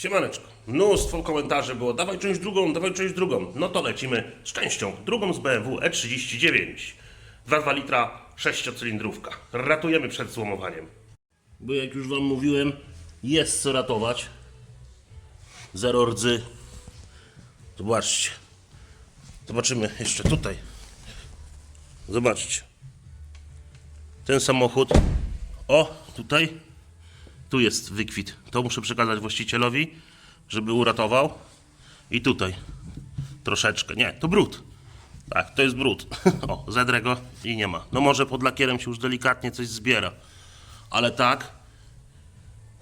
Siemaneczko. Mnóstwo komentarzy było. Dawaj część drugą, dawaj część drugą. No to lecimy z częścią drugą z BMW E39. 2,2 litra, sześciocylindrówka. Ratujemy przed złomowaniem. Bo jak już Wam mówiłem, jest co ratować. Zero rdzy. Zobaczcie. Zobaczymy jeszcze tutaj. Zobaczcie. Ten samochód. O, tutaj tu jest wykwit. To muszę przekazać właścicielowi, żeby uratował. I tutaj troszeczkę. Nie, to brud. Tak, to jest brud. O, zedrę go i nie ma. No może pod lakierem się już delikatnie coś zbiera. Ale tak,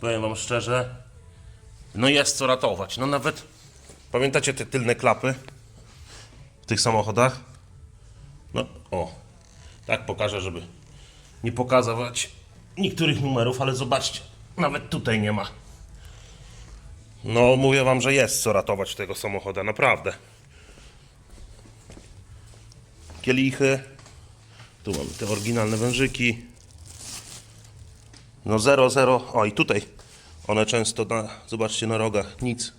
powiem wam szczerze, no jest co ratować. No nawet, pamiętacie te tylne klapy w tych samochodach? No, o, tak pokażę, żeby nie pokazywać niektórych numerów, ale zobaczcie, nawet tutaj nie ma. No, mówię wam, że jest co ratować tego samochodu, naprawdę. Kielichy. Tu mamy te oryginalne wężyki. No 0, 0. O i tutaj one często, na, zobaczcie, na rogach nic.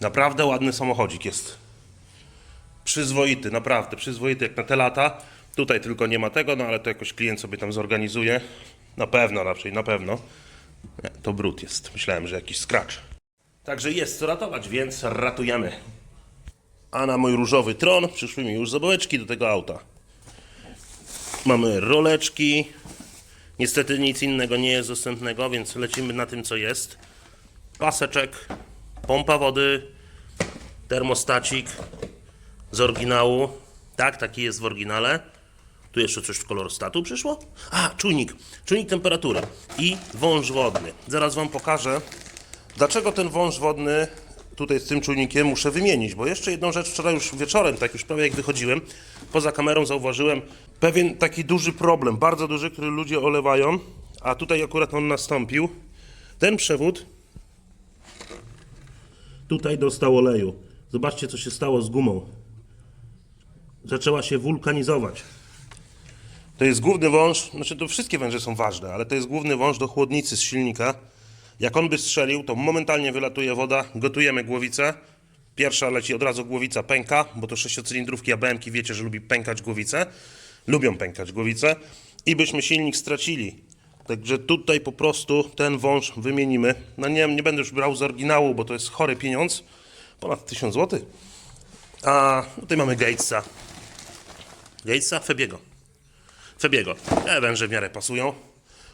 Naprawdę ładny samochodzik jest. Przyzwoity, naprawdę przyzwoity jak na te lata. Tutaj tylko nie ma tego, no ale to jakoś klient sobie tam zorganizuje. Na pewno raczej, na pewno. Nie, to brud jest. Myślałem, że jakiś scratch. Także jest co ratować, więc ratujemy. A na mój różowy tron przyszły mi już zabaweczki do tego auta. Mamy roleczki. Niestety nic innego nie jest dostępnego, więc lecimy na tym, co jest. Paseczek, pompa wody, termostacik z oryginału. Tak, taki jest w oryginale. Tu jeszcze coś w kolor statu przyszło? A, czujnik. Czujnik temperatury i wąż wodny. Zaraz Wam pokażę, dlaczego ten wąż wodny tutaj z tym czujnikiem muszę wymienić. Bo jeszcze jedną rzecz wczoraj już wieczorem, tak już prawie jak wychodziłem, poza kamerą zauważyłem pewien taki duży problem, bardzo duży, który ludzie olewają, a tutaj akurat on nastąpił. Ten przewód tutaj dostał oleju. Zobaczcie, co się stało z gumą. Zaczęła się wulkanizować. To jest główny wąż, znaczy to wszystkie węże są ważne, ale to jest główny wąż do chłodnicy z silnika. Jak on by strzelił, to momentalnie wylatuje woda, gotujemy głowicę. Pierwsza leci od razu głowica pęka, bo to sześciocylindrówki, a BMki wiecie, że lubi pękać głowicę. Lubią pękać głowicę i byśmy silnik stracili. Także tutaj po prostu ten wąż wymienimy. No nie, nie będę już brał z oryginału, bo to jest chory pieniądz. Ponad 1000 zł. A tutaj mamy Gatesa. Gatesa? Febiego. Febiego. Węże w miarę pasują.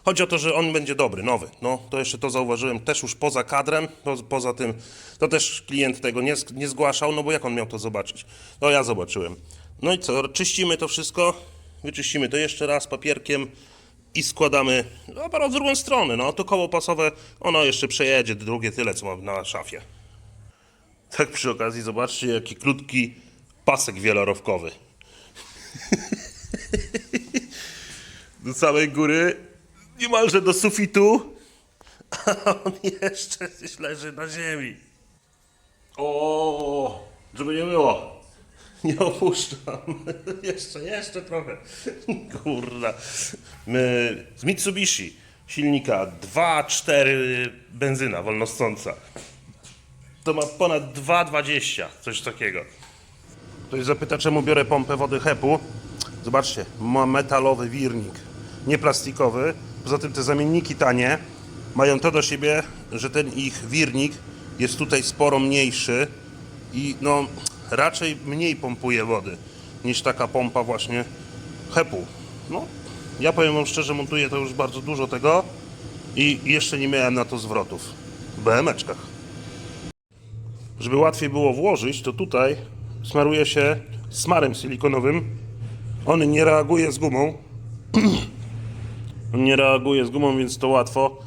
Chodzi o to, że on będzie dobry, nowy. No, to jeszcze to zauważyłem też już poza kadrem, po, poza tym, to też klient tego nie, nie zgłaszał, no bo jak on miał to zobaczyć? No ja zobaczyłem. No i co, czyścimy to wszystko, wyczyścimy to jeszcze raz papierkiem i składamy no, aparat w drugą stronę. No, to koło pasowe, ono jeszcze przejedzie, drugie tyle, co mam na szafie. Tak przy okazji, zobaczcie, jaki krótki pasek wielorowkowy. do samej góry, niemalże do sufitu, a on jeszcze gdzieś leży na ziemi. O, żeby nie było. Nie opuszczam. jeszcze, jeszcze trochę. Kurda. My z Mitsubishi silnika 2.4 benzyna wolnostąca. To ma ponad 2,20, coś takiego. Ktoś zapyta, czemu biorę pompę wody HEP-u. Zobaczcie, ma metalowy wirnik, nie plastikowy. Poza tym te zamienniki tanie mają to do siebie, że ten ich wirnik jest tutaj sporo mniejszy i no raczej mniej pompuje wody niż taka pompa właśnie HEP-u. No, ja powiem wam szczerze, montuję to już bardzo dużo tego i jeszcze nie miałem na to zwrotów w BM-eczkach. Żeby łatwiej było włożyć, to tutaj smaruje się smarem silikonowym. On nie reaguje z gumą. Nie reaguje z gumą, więc to łatwo.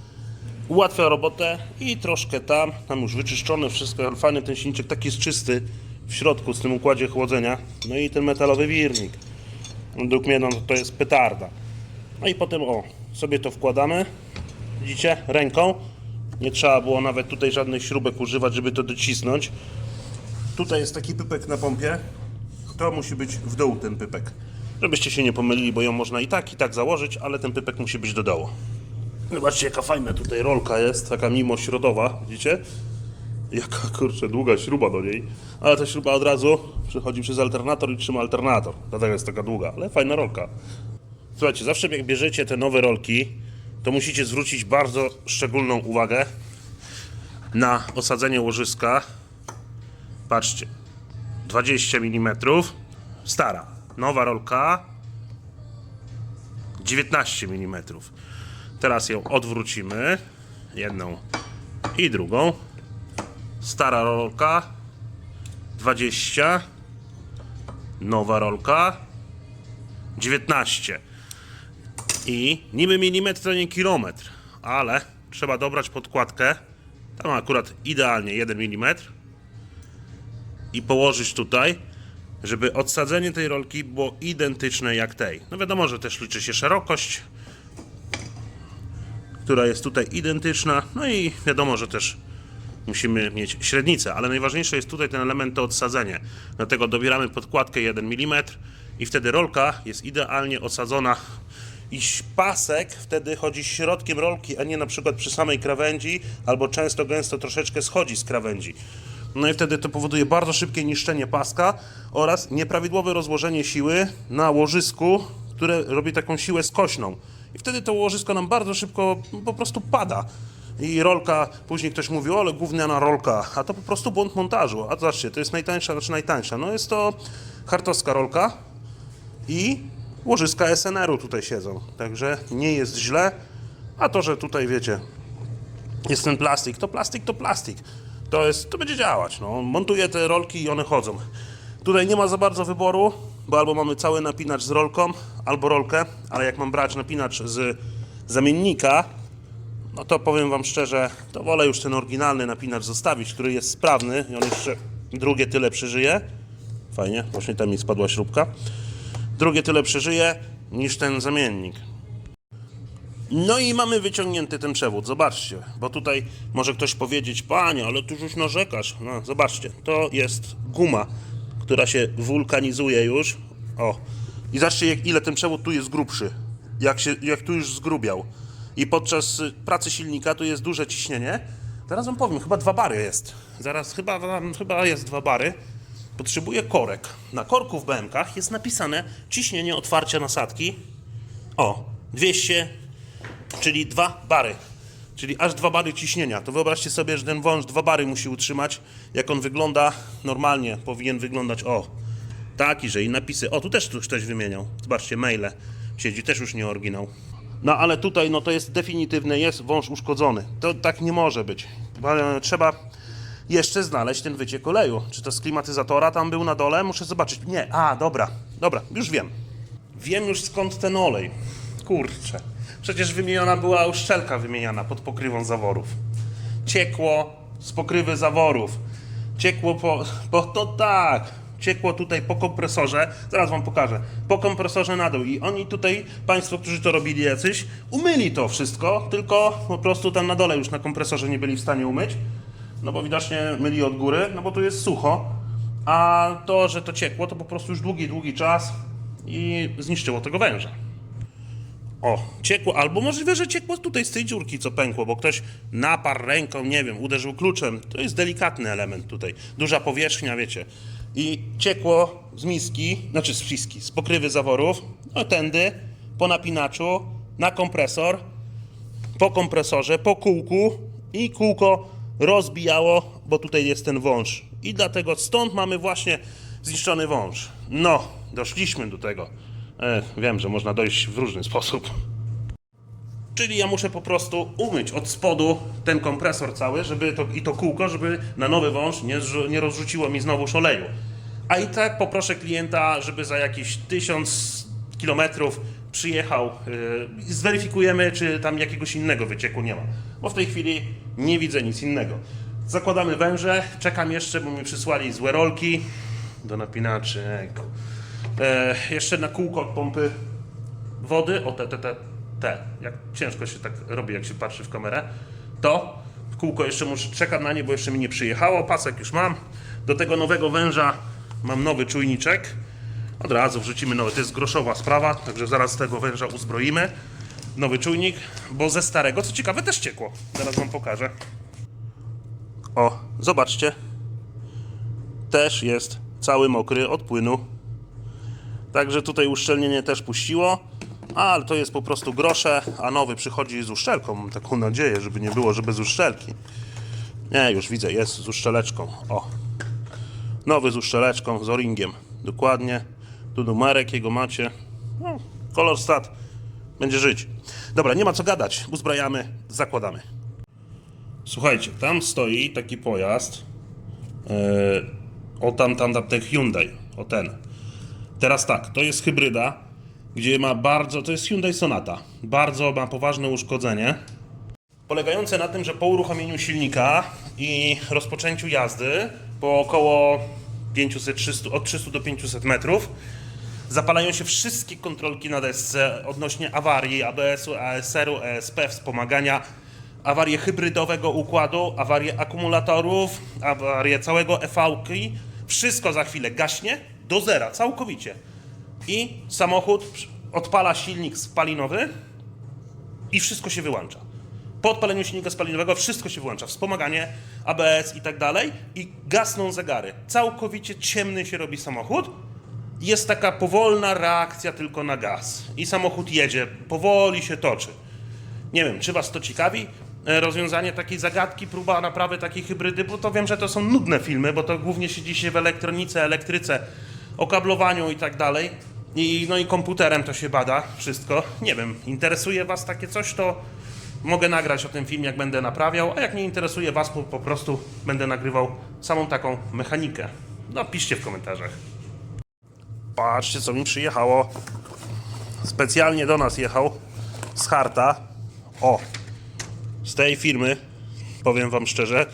Ułatwia robotę i troszkę tam, tam już wyczyszczone wszystko, fajny ten silniczek, taki jest czysty w środku z tym układzie chłodzenia. No i ten metalowy wirnik. Według mnie no, to jest petarda. No i potem o, sobie to wkładamy. Widzicie? Ręką. Nie trzeba było nawet tutaj żadnych śrubek używać, żeby to docisnąć. Tutaj jest taki pypek na pompie. To musi być w dół ten pypek. Żebyście się nie pomylili, bo ją można i tak, i tak założyć, ale ten pypek musi być do dołu. Zobaczcie, jaka fajna tutaj rolka jest, taka mimośrodowa, widzicie? Jaka kurczę długa śruba do niej. Ale ta śruba od razu przechodzi przez alternator i trzyma alternator. Dlatego jest taka długa, ale fajna rolka. Słuchajcie, zawsze jak bierzecie te nowe rolki, to musicie zwrócić bardzo szczególną uwagę na osadzenie łożyska. Patrzcie, 20 mm, stara, nowa rolka 19 mm. Teraz ją odwrócimy, jedną i drugą. Stara rolka 20, nowa rolka 19. I niby milimetr to nie kilometr, ale trzeba dobrać podkładkę. Tam akurat idealnie 1 mm i położyć tutaj, żeby odsadzenie tej rolki było identyczne jak tej. No wiadomo, że też liczy się szerokość, która jest tutaj identyczna. No i wiadomo, że też musimy mieć średnicę, ale najważniejsze jest tutaj ten element to odsadzenie. Dlatego dobieramy podkładkę 1 mm i wtedy rolka jest idealnie osadzona i pasek wtedy chodzi środkiem rolki, a nie na przykład przy samej krawędzi, albo często gęsto troszeczkę schodzi z krawędzi. No i wtedy to powoduje bardzo szybkie niszczenie paska oraz nieprawidłowe rozłożenie siły na łożysku, które robi taką siłę skośną. I wtedy to łożysko nam bardzo szybko po prostu pada. I rolka, później ktoś mówi, o, ale gówniana rolka, a to po prostu błąd montażu. A zobaczcie, to jest najtańsza, znaczy najtańsza. No jest to hartowska rolka i łożyska SNR-u tutaj siedzą. Także nie jest źle. A to, że tutaj wiecie, jest ten plastik, to plastik to plastik. To, jest, to będzie działać. No. Montuję te rolki i one chodzą. Tutaj nie ma za bardzo wyboru, bo albo mamy cały napinacz z rolką, albo rolkę, ale jak mam brać napinacz z zamiennika, no to powiem Wam szczerze, to wolę już ten oryginalny napinacz zostawić, który jest sprawny i on jeszcze drugie tyle przeżyje. Fajnie, właśnie tam mi spadła śrubka. Drugie tyle przeżyje niż ten zamiennik. No i mamy wyciągnięty ten przewód, zobaczcie, bo tutaj może ktoś powiedzieć, panie, ale tu już narzekasz. No, zobaczcie, to jest guma, która się wulkanizuje już. O, i zobaczcie, jak, ile ten przewód tu jest grubszy, jak, się, jak tu już zgrubiał. I podczas y, pracy silnika tu jest duże ciśnienie. Zaraz wam powiem, chyba dwa bary jest. Zaraz chyba, chyba jest dwa bary. Potrzebuję korek. Na korku w BMK jest napisane ciśnienie otwarcia nasadki. O, 200 czyli dwa bary. Czyli aż dwa bary ciśnienia. To wyobraźcie sobie, że ten wąż dwa bary musi utrzymać. Jak on wygląda normalnie, powinien wyglądać o taki, że i napisy. O, tu też ktoś wymieniał. Zobaczcie, maile. Siedzi też już nie oryginał. No ale tutaj no to jest definitywne, jest wąż uszkodzony. To tak nie może być. E, Trzeba jeszcze znaleźć ten wyciek oleju. Czy to z klimatyzatora tam był na dole? Muszę zobaczyć. Nie, a dobra, dobra, już wiem. Wiem już skąd ten olej. Kurczę. Przecież wymieniona była uszczelka wymieniana pod pokrywą zaworów. Ciekło z pokrywy zaworów. Ciekło po. Bo to tak. Ciekło tutaj po kompresorze. Zaraz wam pokażę. Po kompresorze na dół. I oni tutaj, państwo, którzy to robili jacyś, umyli to wszystko, tylko po prostu tam na dole już na kompresorze nie byli w stanie umyć. No bo widocznie myli od góry, no bo tu jest sucho. A to, że to ciekło, to po prostu już długi, długi czas i zniszczyło tego węża. O, ciekło, albo możliwe, że ciekło tutaj z tej dziurki, co pękło, bo ktoś naparł ręką, nie wiem, uderzył kluczem. To jest delikatny element tutaj. Duża powierzchnia, wiecie. I ciekło z miski, znaczy z miski, z pokrywy zaworów, no tędy, po napinaczu, na kompresor, po kompresorze, po kółku i kółko rozbijało, bo tutaj jest ten wąż. I dlatego stąd mamy właśnie zniszczony wąż. No, doszliśmy do tego. E, wiem, że można dojść w różny sposób. Czyli ja muszę po prostu umyć od spodu ten kompresor cały, żeby to, i to kółko, żeby na nowy wąż nie, nie rozrzuciło mi znowu oleju. A i tak poproszę klienta, żeby za jakieś 1000 kilometrów przyjechał yy, i zweryfikujemy, czy tam jakiegoś innego wycieku nie ma. Bo w tej chwili nie widzę nic innego. Zakładamy węże, czekam jeszcze, bo mi przysłali złe rolki do napinaczy. E, jeszcze na kółko od pompy wody, o te, te, te, te, jak ciężko się tak robi, jak się patrzy w kamerę, to kółko jeszcze muszę czekać na nie, bo jeszcze mi nie przyjechało, pasek już mam, do tego nowego węża mam nowy czujniczek, od razu wrzucimy nowy, to jest groszowa sprawa, także zaraz tego węża uzbroimy, nowy czujnik, bo ze starego, co ciekawe, też ciekło. Zaraz wam pokażę. O, zobaczcie. Też jest cały mokry od płynu. Także tutaj uszczelnienie też puściło. Ale to jest po prostu grosze, a nowy przychodzi z uszczelką. Mam taką nadzieję, żeby nie było, że bez uszczelki. Nie, już widzę, jest z uszczeleczką. O. Nowy z uszczeleczką, z o-ringiem. Dokładnie. Tu numerek jego macie. No, kolor stat. Będzie żyć. Dobra, nie ma co gadać. Uzbrajamy, zakładamy. Słuchajcie, tam stoi taki pojazd. Yy, o tam, tam, tam, ten Hyundai. O ten. Teraz tak, to jest hybryda, gdzie ma bardzo, to jest Hyundai Sonata. Bardzo ma poważne uszkodzenie. Polegające na tym, że po uruchomieniu silnika i rozpoczęciu jazdy po około 500, 300, od 300 do 500 metrów zapalają się wszystkie kontrolki na desce odnośnie awarii ABS-u, ASR-u, ESP, wspomagania, awarię hybrydowego układu, awarię akumulatorów, awarię całego EV-ki. Wszystko za chwilę gaśnie do zera, całkowicie. I samochód odpala silnik spalinowy i wszystko się wyłącza. Po odpaleniu silnika spalinowego wszystko się wyłącza. Wspomaganie, ABS i tak dalej. I gasną zegary. Całkowicie ciemny się robi samochód. Jest taka powolna reakcja tylko na gaz. I samochód jedzie, powoli się toczy. Nie wiem, czy Was to ciekawi? E, Rozwiązanie takiej zagadki, próba naprawy takiej hybrydy, bo to wiem, że to są nudne filmy, bo to głównie siedzi się w elektronice, elektryce, o kablowaniu i tak dalej. I, no i komputerem to się bada wszystko. Nie wiem, interesuje Was takie coś, to mogę nagrać o tym film, jak będę naprawiał, a jak nie interesuje Was, po, po prostu będę nagrywał samą taką mechanikę. No, piszcie w komentarzach. Patrzcie, co mi przyjechało. Specjalnie do nas jechał z Harta. O, z tej firmy, powiem Wam szczerze.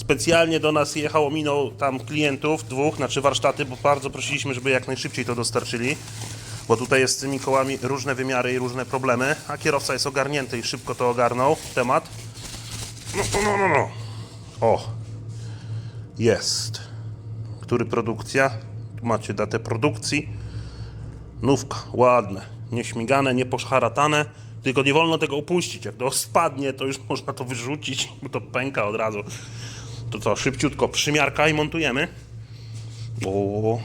Specjalnie do nas jechał, minął tam klientów, dwóch, znaczy warsztaty, bo bardzo prosiliśmy, żeby jak najszybciej to dostarczyli. Bo tutaj jest z tymi kołami różne wymiary i różne problemy, a kierowca jest ogarnięty i szybko to ogarnął, temat. No, no, no, no. O, jest. Który produkcja? Tu macie datę produkcji. Nówka, ładne, nieśmigane, nieposzharatane, tylko nie wolno tego upuścić. Jak to spadnie, to już można to wyrzucić, bo to pęka od razu. To co, szybciutko przymiarka i montujemy. O,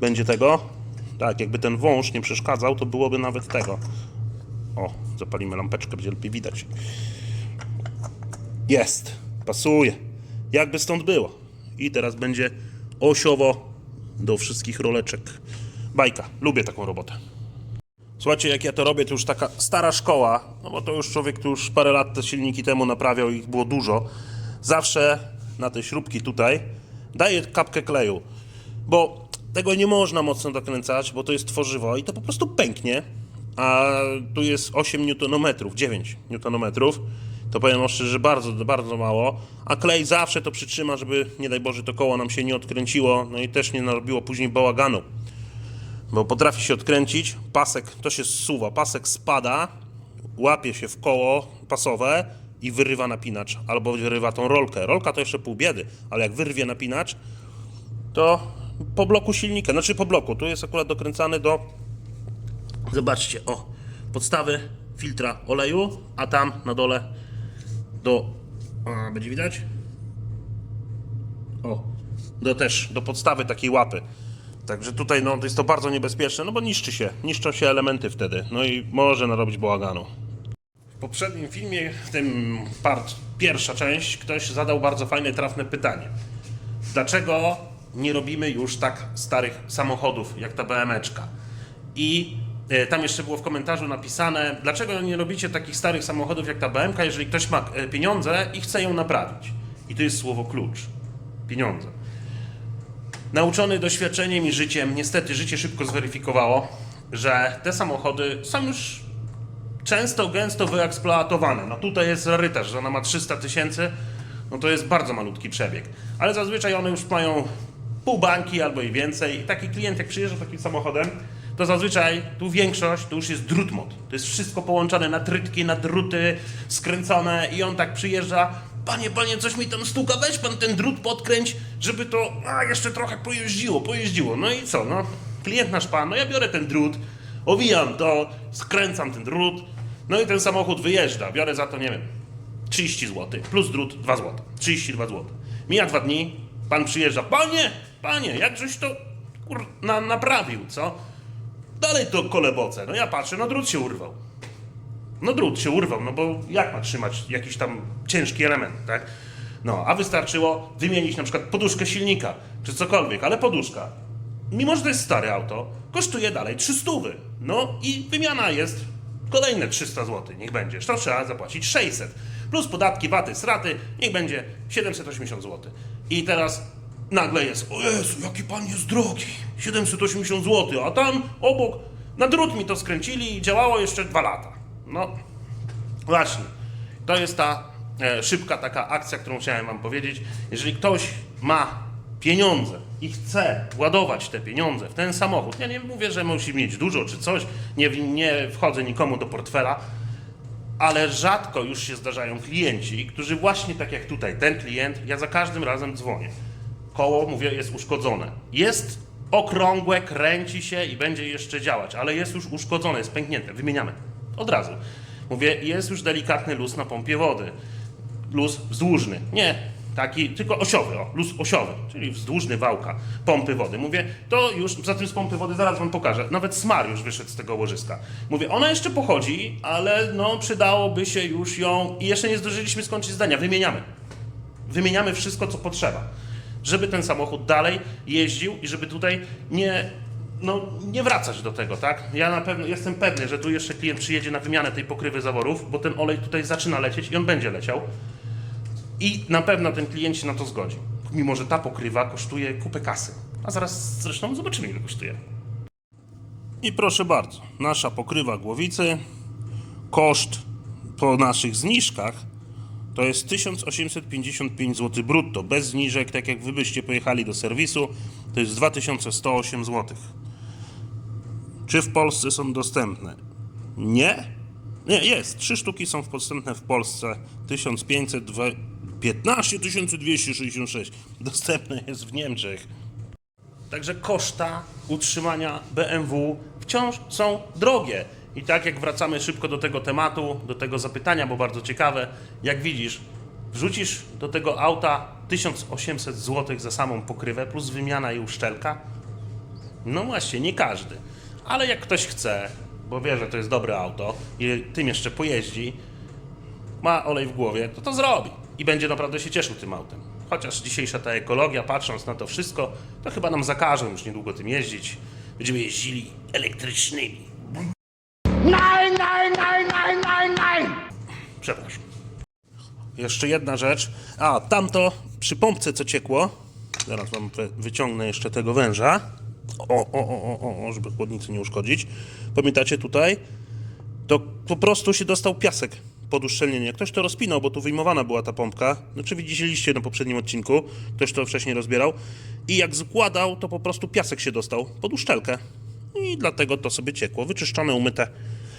będzie tego? Tak, jakby ten wąż nie przeszkadzał, to byłoby nawet tego. O, zapalimy lampeczkę, będzie lepiej widać. Jest, pasuje. Jakby stąd było. I teraz będzie osiowo do wszystkich roleczek. Bajka, lubię taką robotę. Słuchajcie, jak ja to robię, to już taka stara szkoła, no bo to już człowiek tu już parę lat te silniki temu naprawiał, ich było dużo. Zawsze na te śrubki tutaj daję kapkę kleju, bo tego nie można mocno dokręcać, bo to jest tworzywo i to po prostu pęknie. A tu jest 8 Nm, 9 Nm. To powiem szczerze, że bardzo, bardzo mało. A klej zawsze to przytrzyma, żeby nie daj Boże to koło nam się nie odkręciło, no i też nie narobiło później bałaganu bo potrafi się odkręcić, pasek, to się zsuwa, pasek spada, łapie się w koło pasowe i wyrywa napinacz, albo wyrywa tą rolkę. Rolka to jeszcze pół biedy, ale jak wyrwie napinacz, to po bloku silnika, znaczy po bloku, tu jest akurat dokręcany do, zobaczcie, o, podstawy filtra oleju, a tam na dole do, a, będzie widać? O, do też, do podstawy takiej łapy. Także tutaj no, jest to bardzo niebezpieczne, no bo niszczy się, niszczą się elementy wtedy, no i może narobić bałaganu. W poprzednim filmie, w tym part, pierwsza część, ktoś zadał bardzo fajne, trafne pytanie. Dlaczego nie robimy już tak starych samochodów jak ta BMeczka? I e, tam jeszcze było w komentarzu napisane, dlaczego nie robicie takich starych samochodów jak ta BMK, jeżeli ktoś ma e, pieniądze i chce ją naprawić. I to jest słowo klucz. Pieniądze. Nauczony doświadczeniem i życiem, niestety życie szybko zweryfikowało, że te samochody są już często, gęsto wyeksploatowane. No tutaj jest rarytarz, że ona ma 300 tysięcy, no to jest bardzo malutki przebieg. Ale zazwyczaj one już mają pół bańki albo i więcej. I taki klient, jak przyjeżdża takim samochodem, to zazwyczaj tu większość to już jest drut mod. To jest wszystko połączone na trytki, na druty, skręcone i on tak przyjeżdża. Panie, panie, coś mi tam stuka, weź pan ten drut podkręć, żeby to a, jeszcze trochę pojeździło, pojeździło. No i co, no, klient nasz pan, no ja biorę ten drut, Owijam to, skręcam ten drut, no i ten samochód wyjeżdża. Biorę za to, nie wiem, 30 zł, plus drut 2 zł. 32 zł. Mija dwa dni, pan przyjeżdża. Panie, panie, jakżeś to kur, na, naprawił, co? Dalej to koleboce. No ja patrzę, no drut się urwał. No drut się urwał, no bo jak ma trzymać jakiś tam ciężki element, tak? No, a wystarczyło wymienić na przykład poduszkę silnika, czy cokolwiek, ale poduszka, mimo że to jest stare auto, kosztuje dalej 300. No i wymiana jest kolejne 300 zł, niech będzie. To trzeba zapłacić 600. Plus podatki, waty, straty, niech będzie 780 zł. I teraz nagle jest, o Jezu, jaki pan jest drogi, 780 zł, a tam obok na drut mi to skręcili i działało jeszcze dwa lata. No, Właśnie. To jest ta e, szybka taka akcja, którą chciałem Wam powiedzieć. Jeżeli ktoś ma pieniądze i chce władować te pieniądze w ten samochód, ja nie mówię, że musi mieć dużo czy coś, nie, nie wchodzę nikomu do portfela, ale rzadko już się zdarzają klienci, którzy właśnie tak jak tutaj, ten klient, ja za każdym razem dzwonię. Koło, mówię, jest uszkodzone. Jest okrągłe, kręci się i będzie jeszcze działać, ale jest już uszkodzone, jest pęknięte, wymieniamy. Od razu. Mówię, jest już delikatny luz na pompie wody. Luz wzdłużny. Nie taki, tylko osiowy, o, luz osiowy, czyli wzdłużny wałka pompy wody. Mówię, to już, za tym z pompy wody zaraz wam pokażę. Nawet smar już wyszedł z tego łożyska. Mówię, ona jeszcze pochodzi, ale no przydałoby się już ją i jeszcze nie zdążyliśmy skończyć zdania. Wymieniamy. Wymieniamy wszystko, co potrzeba. Żeby ten samochód dalej jeździł i żeby tutaj nie, no, nie wracać do tego, tak? Ja na pewno jestem pewny, że tu jeszcze klient przyjedzie na wymianę tej pokrywy zaworów, bo ten olej tutaj zaczyna lecieć i on będzie leciał. I na pewno ten klient się na to zgodzi. Mimo, że ta pokrywa kosztuje kupę kasy. A zaraz zresztą zobaczymy, ile kosztuje. I proszę bardzo, nasza pokrywa głowicy, koszt po naszych zniżkach to jest 1855 zł brutto, bez zniżek, tak jak wy byście pojechali do serwisu, to jest 2108 zł. Czy w Polsce są dostępne? Nie? Nie, jest. Trzy sztuki są dostępne w Polsce. 1500, dwa- 15 266. Dostępne jest w Niemczech. Także koszta utrzymania BMW wciąż są drogie. I tak jak wracamy szybko do tego tematu, do tego zapytania, bo bardzo ciekawe, jak widzisz, wrzucisz do tego auta 1800 zł za samą pokrywę plus wymiana i uszczelka, no właśnie, nie każdy. Ale jak ktoś chce, bo wie, że to jest dobre auto i tym jeszcze pojeździ, ma olej w głowie, to to zrobi. I będzie naprawdę się cieszył tym autem. Chociaż dzisiejsza ta ekologia, patrząc na to wszystko, to chyba nam zakażą już niedługo tym jeździć. Będziemy jeździli elektrycznymi. Nein, nein, nein, nein, nein, nein! Przepraszam. Jeszcze jedna rzecz. A, tamto przy pompce co ciekło. Zaraz wam wy- wyciągnę jeszcze tego węża. O, o, o, o, o, żeby chłodnicy nie uszkodzić. Pamiętacie tutaj? To po prostu się dostał piasek pod uszczelnienie. Ktoś to rozpinał, bo tu wyjmowana była ta pompka. Znaczy widzieliście na poprzednim odcinku. Ktoś to wcześniej rozbierał. I jak składał, to po prostu piasek się dostał pod uszczelkę. I dlatego to sobie ciekło. Wyczyszczone, umyte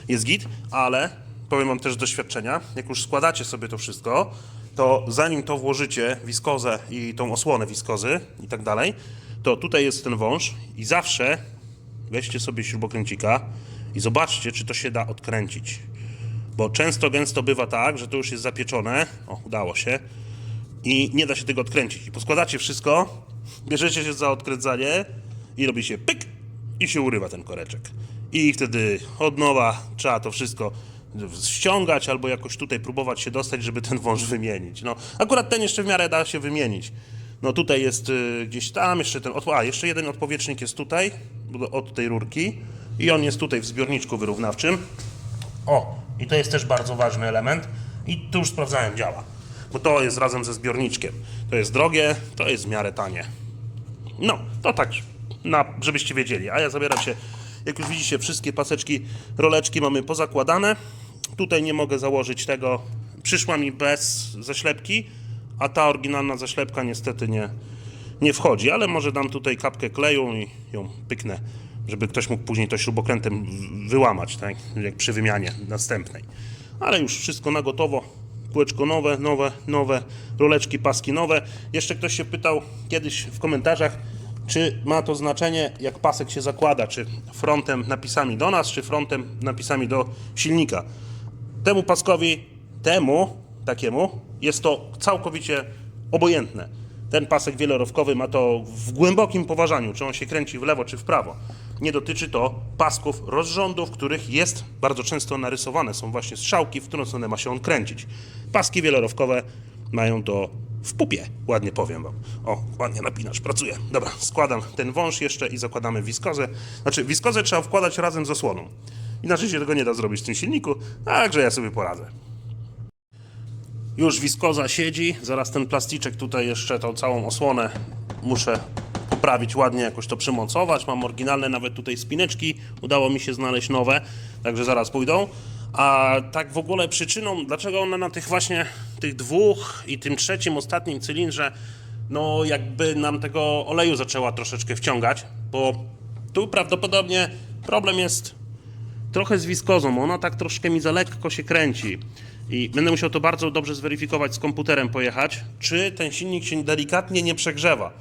jest git, ale powiem wam też z doświadczenia, jak już składacie sobie to wszystko, to zanim to włożycie, wiskozę i tą osłonę wiskozy i tak dalej, to tutaj jest ten wąż i zawsze weźcie sobie śrubokręcika i zobaczcie, czy to się da odkręcić. Bo często, gęsto bywa tak, że to już jest zapieczone, o, udało się, i nie da się tego odkręcić. I poskładacie wszystko, bierzecie się za odkręcanie i robi się pyk i się urywa ten koreczek. I wtedy od nowa trzeba to wszystko ściągać albo jakoś tutaj próbować się dostać, żeby ten wąż wymienić. No, akurat ten jeszcze w miarę da się wymienić. No tutaj jest y, gdzieś tam, jeszcze ten, a jeszcze jeden odpowietrznik jest tutaj, od tej rurki i on jest tutaj w zbiorniczku wyrównawczym. O, i to jest też bardzo ważny element. I tu już sprawdzałem, działa. Bo to jest razem ze zbiorniczkiem. To jest drogie, to jest w miarę tanie. No, to tak, na, żebyście wiedzieli. A ja zabieram się, jak już widzicie, wszystkie paseczki, roleczki mamy pozakładane. Tutaj nie mogę założyć tego. Przyszła mi bez zaślepki, a ta oryginalna zaślepka niestety nie, nie wchodzi, ale może dam tutaj kapkę kleju i ją pyknę, żeby ktoś mógł później to śrubokrętem wyłamać, tak? Jak przy wymianie następnej. Ale już wszystko na gotowo. Kółeczko nowe, nowe, nowe, roleczki, paski nowe. Jeszcze ktoś się pytał kiedyś w komentarzach, czy ma to znaczenie, jak pasek się zakłada, czy frontem napisami do nas, czy frontem napisami do silnika. Temu paskowi, temu takiemu, jest to całkowicie obojętne. Ten pasek wielorowkowy ma to w głębokim poważaniu, czy on się kręci w lewo, czy w prawo. Nie dotyczy to pasków rozrządów, których jest bardzo często narysowane. Są właśnie strzałki, w którą stronę ma się on kręcić. Paski wielorowkowe mają to w pupie, ładnie powiem wam. O, ładnie napinasz, pracuje. Dobra, składam ten wąż jeszcze i zakładamy wiskozę. Znaczy, wiskozę trzeba wkładać razem z osłoną. Inaczej się tego nie da zrobić w tym silniku, także ja sobie poradzę. Już wiskoza siedzi, zaraz ten plasticzek tutaj jeszcze tą całą osłonę muszę poprawić ładnie, jakoś to przymocować. Mam oryginalne nawet tutaj spineczki, udało mi się znaleźć nowe, także zaraz pójdą. A tak w ogóle przyczyną, dlaczego one na tych właśnie tych dwóch i tym trzecim, ostatnim cylindrze, no jakby nam tego oleju zaczęła troszeczkę wciągać, bo tu prawdopodobnie problem jest trochę z wiskozą. Ona tak troszkę mi za lekko się kręci. I będę musiał to bardzo dobrze zweryfikować z komputerem pojechać, czy ten silnik się delikatnie nie przegrzewa.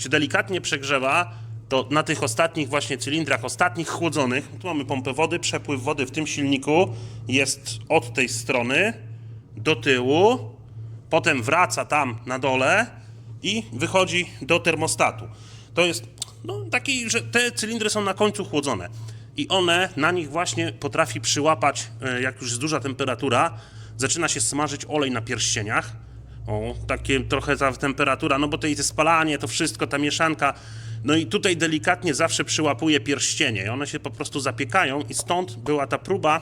Się delikatnie przegrzewa, to na tych ostatnich właśnie cylindrach, ostatnich chłodzonych, tu mamy pompę wody, przepływ wody w tym silniku jest od tej strony do tyłu, potem wraca tam na dole i wychodzi do termostatu. To jest no, taki, że te cylindry są na końcu chłodzone i one, na nich właśnie potrafi przyłapać, e, jak już jest duża temperatura, zaczyna się smażyć olej na pierścieniach. O, takie trochę ta temperatura, no bo to jest spalanie, to wszystko, ta mieszanka. No i tutaj delikatnie zawsze przyłapuje pierścienie. I one się po prostu zapiekają i stąd była ta próba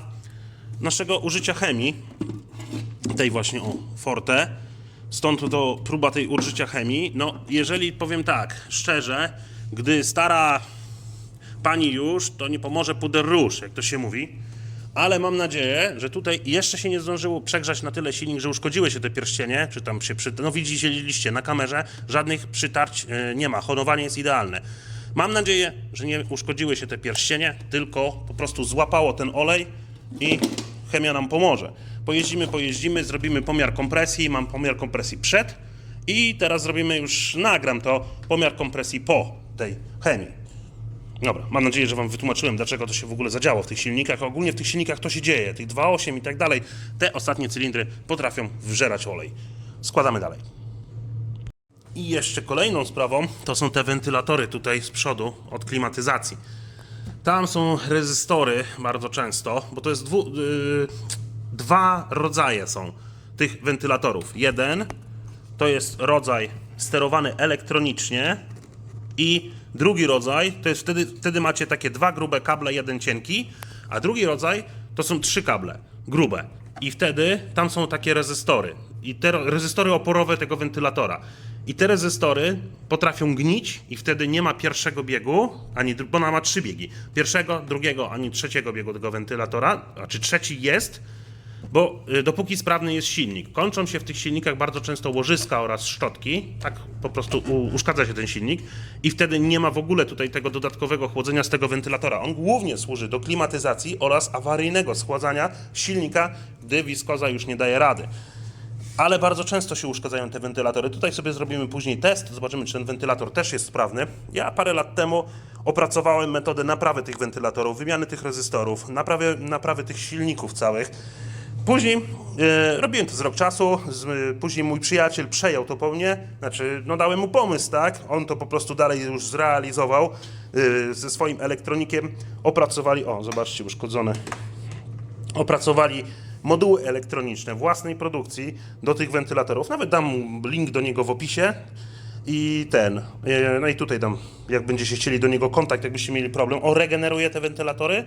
naszego użycia chemii tej właśnie o Forte. Stąd to próba tej użycia chemii. No, jeżeli powiem tak, szczerze, gdy stara pani już, to nie pomoże puder róż, jak to się mówi. Ale mam nadzieję, że tutaj jeszcze się nie zdążyło przegrzać na tyle silnik, że uszkodziły się te pierścienie, czy tam się przy... No widzieliście na kamerze, żadnych przytarć e, nie ma, honowanie jest idealne. Mam nadzieję, że nie uszkodziły się te pierścienie, tylko po prostu złapało ten olej i chemia nam pomoże. Pojeździmy, pojeździmy, zrobimy pomiar kompresji, mam pomiar kompresji przed i teraz zrobimy już, nagram to, pomiar kompresji po tej chemii. Dobra, mam nadzieję, że Wam wytłumaczyłem, dlaczego to się w ogóle zadziało w tych silnikach. Ogólnie w tych silnikach to się dzieje, tych 2.8 i tak dalej. Te ostatnie cylindry potrafią wżerać olej. Składamy dalej. I jeszcze kolejną sprawą to są te wentylatory tutaj z przodu od klimatyzacji. Tam są rezystory bardzo często, bo to jest dwu, yy, dwa rodzaje są tych wentylatorów. Jeden to jest rodzaj sterowany elektronicznie i drugi rodzaj to jest wtedy, wtedy macie takie dwa grube kable, jeden cienki, a drugi rodzaj to są trzy kable grube. I wtedy tam są takie rezystory. I te rezystory oporowe tego wentylatora. I te rezystory potrafią gnić i wtedy nie ma pierwszego biegu, ani bo ona ma trzy biegi. Pierwszego, drugiego, ani trzeciego biegu tego wentylatora, a czy trzeci jest, bo y, dopóki sprawny jest silnik, kończą się w tych silnikach bardzo często łożyska oraz szczotki, tak po prostu uszkadza się ten silnik i wtedy nie ma w ogóle tutaj tego dodatkowego chłodzenia z tego wentylatora. On głównie służy do klimatyzacji oraz awaryjnego schładzania silnika, gdy wiskoza już nie daje rady. Ale bardzo często się uszkadzają te wentylatory. Tutaj sobie zrobimy później test, zobaczymy, czy ten wentylator też jest sprawny. Ja parę lat temu opracowałem metodę naprawy tych wentylatorów, wymiany tych rezystorów, naprawy, naprawy tych silników całych. Później e, robiłem to z rok czasu, z, e, później mój przyjaciel przejął to po mnie, znaczy no dałem mu pomysł, tak? On to po prostu dalej już zrealizował e, ze swoim elektronikiem. Opracowali, o zobaczcie, uszkodzone opracowali moduły elektroniczne własnej produkcji do tych wentylatorów. Nawet dam link do niego w opisie. I ten, e, no i tutaj dam, jak będziecie chcieli do niego kontakt, jakbyście mieli problem, on regeneruje te wentylatory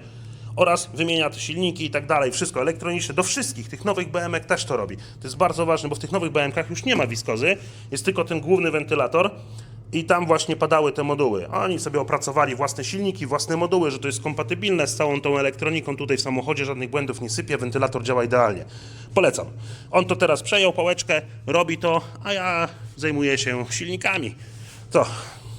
oraz wymienia te silniki i tak dalej, wszystko elektroniczne, do wszystkich, tych nowych BMK też to robi. To jest bardzo ważne, bo w tych nowych BMK już nie ma wiskozy, jest tylko ten główny wentylator i tam właśnie padały te moduły. Oni sobie opracowali własne silniki, własne moduły, że to jest kompatybilne z całą tą elektroniką. Tutaj w samochodzie żadnych błędów nie sypie, wentylator działa idealnie. Polecam. On to teraz przejął pałeczkę, robi to, a ja zajmuję się silnikami. Co?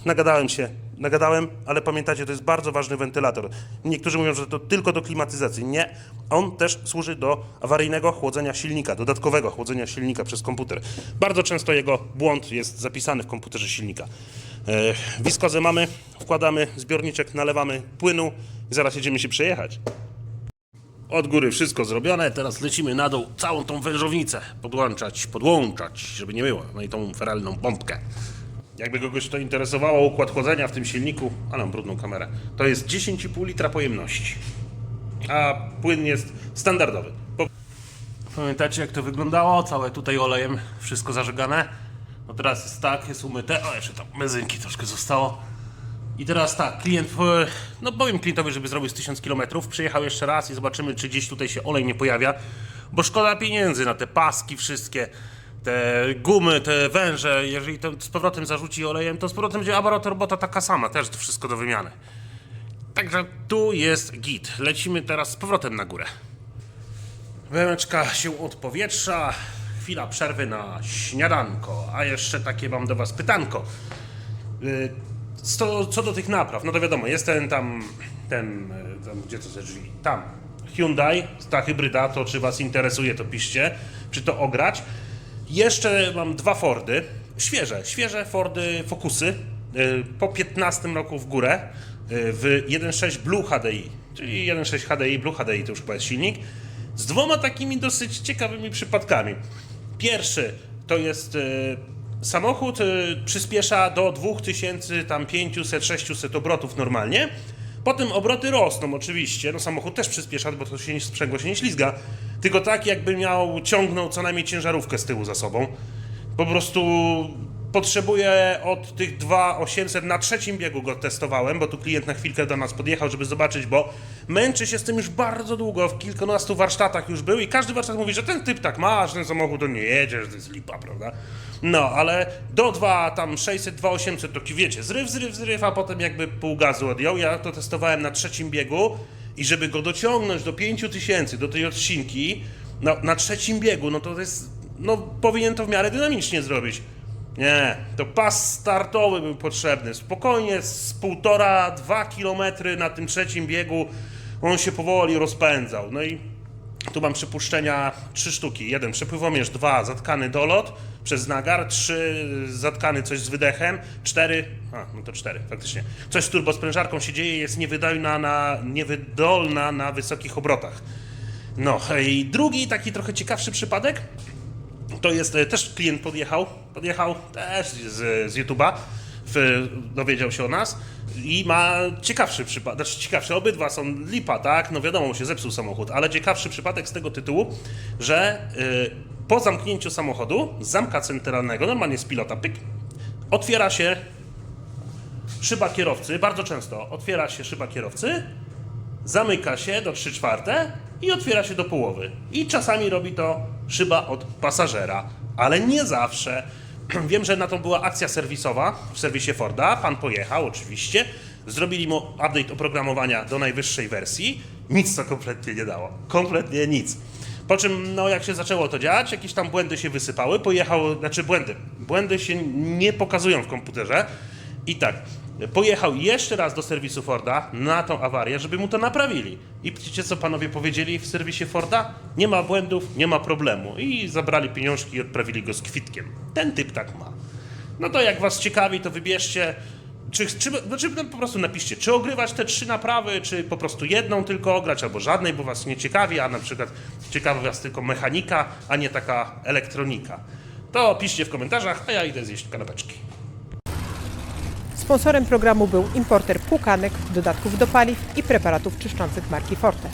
Nagadałem się, nagadałem, ale pamiętacie, to jest bardzo ważny wentylator. Niektórzy mówią, że to tylko do klimatyzacji. Nie, on też służy do awaryjnego chłodzenia silnika, dodatkowego chłodzenia silnika przez komputer. Bardzo często jego błąd jest zapisany w komputerze silnika. E, Wiskozę mamy, wkładamy zbiorniczek, nalewamy płynu i zaraz jedziemy się przejechać. Od góry wszystko zrobione, teraz lecimy na dół całą tą wężownicę podłączać, podłączać, żeby nie było, no i tą feralną pompkę. Jakby kogoś to interesowało, układ chłodzenia w tym silniku, a mam brudną kamerę, to jest 10,5 litra pojemności, a płyn jest standardowy. Po... Pamiętacie jak to wyglądało? Całe tutaj olejem, wszystko zażegane. No teraz jest tak, jest umyte, o jeszcze tam benzynki troszkę zostało. I teraz tak, klient, e, no powiem klientowi, żeby zrobił z 1000 km, przyjechał jeszcze raz i zobaczymy, czy gdzieś tutaj się olej nie pojawia, bo szkoda pieniędzy na te paski wszystkie, te gumy, te węże, jeżeli to z powrotem zarzuci olejem, to z powrotem będzie aparat robota taka sama, też to wszystko do wymiany. Także tu jest git. Lecimy teraz z powrotem na górę. Wemeczka się odpowietrza, chwila przerwy na śniadanko, a jeszcze takie mam do Was pytanko. Y, Co, co do tych napraw, no to wiadomo, jest ten tam, ten, y, tam gdzie to te drzwi? Tam. Hyundai, ta hybryda, to czy Was interesuje, to piszcie, czy to ograć. Jeszcze mam dwa Fordy, świeże, świeże Fordy Focusy, y, po 15 roku w górę, y, w 1.6 Blue HDI, czyli 1.6 HDI, Blue HDI to już chyba jest silnik, z dwoma takimi dosyć ciekawymi przypadkami. Pierwszy to jest y, samochód przyspiesza do 2500-600 obrotów normalnie. Potem obroty rosną oczywiście, no samochód też przyspiesza, bo to się nie, sprzęgło się nie ślizga, tylko tak jakby miał, ciągnął co najmniej ciężarówkę z tyłu za sobą. Po prostu potrzebuję od tych 2800 na trzecim biegu go testowałem, bo tu klient na chwilkę do nas podjechał, żeby zobaczyć, bo męczy się z tym już bardzo długo, w kilkunastu warsztatach już był i każdy warsztat mówi, że ten typ tak ma, że ten samochód to nie jedzie, że to jest lipa, prawda? No, ale do 2, tam 600, 2800 to wiecie, zryw, zryw, zryw, a potem jakby pół gazu odjął. Ja to testowałem na trzecim biegu i żeby go dociągnąć do 5000, do tej odcinki, no, na trzecim biegu, no to jest, no powinien to w miarę dynamicznie zrobić. Nie, to pas startowy był potrzebny. Spokojnie z półtora, dwa kilometry na tym trzecim biegu on się powoli rozpędzał. No i tu mam przypuszczenia trzy sztuki. Jeden przepływomierz, dwa zatkany dolot przez nagar, trzy zatkany coś z wydechem, cztery, a no to cztery faktycznie. Coś z turbosprężarką się dzieje, jest niewydolna na, niewydolna na wysokich obrotach. No i drugi taki trochę ciekawszy przypadek to jest, e, też klient podjechał, podjechał też z, z YouTube'a, dowiedział się o nas i ma ciekawszy przypadek, znaczy ciekawszy, obydwa są lipa, tak, no wiadomo, się zepsuł samochód, ale ciekawszy przypadek z tego tytułu, że y, po zamknięciu samochodu z zamka centralnego, normalnie z pilota, pyk, otwiera się szyba kierowcy, bardzo często otwiera się szyba kierowcy, zamyka się do 3 czwarte i otwiera się do połowy. I czasami robi to szyba od pasażera, ale nie zawsze. Wiem, że na to była akcja serwisowa w serwisie Forda. Pan pojechał, oczywiście. Zrobili mu update oprogramowania do najwyższej wersji. Nic to kompletnie nie dało. Kompletnie nic. Po czym, no, jak się zaczęło to dziać, jakieś tam błędy się wysypały. Pojechał, znaczy błędy. Błędy się nie pokazują w komputerze. I tak, pojechał jeszcze raz do serwisu Forda na tą awarię, żeby mu to naprawili. I wiecie co panowie powiedzieli w serwisie Forda? Nie ma błędów, nie ma problemu. I zabrali pieniążki i odprawili go z kwitkiem. Ten typ tak ma. No to jak was ciekawi, to wybierzcie, czy, czy, znaczy no po prostu napiszcie, czy ogrywać te trzy naprawy, czy po prostu jedną tylko ograć, albo żadnej, bo was nie ciekawi, a na przykład ciekawi was tylko mechanika, a nie taka elektronika. To piszcie w komentarzach, a ja idę zjeść kanapeczki. Sponsorem programu był importer płukanek, dodatków do paliw i preparatów czyszczących marki Forte.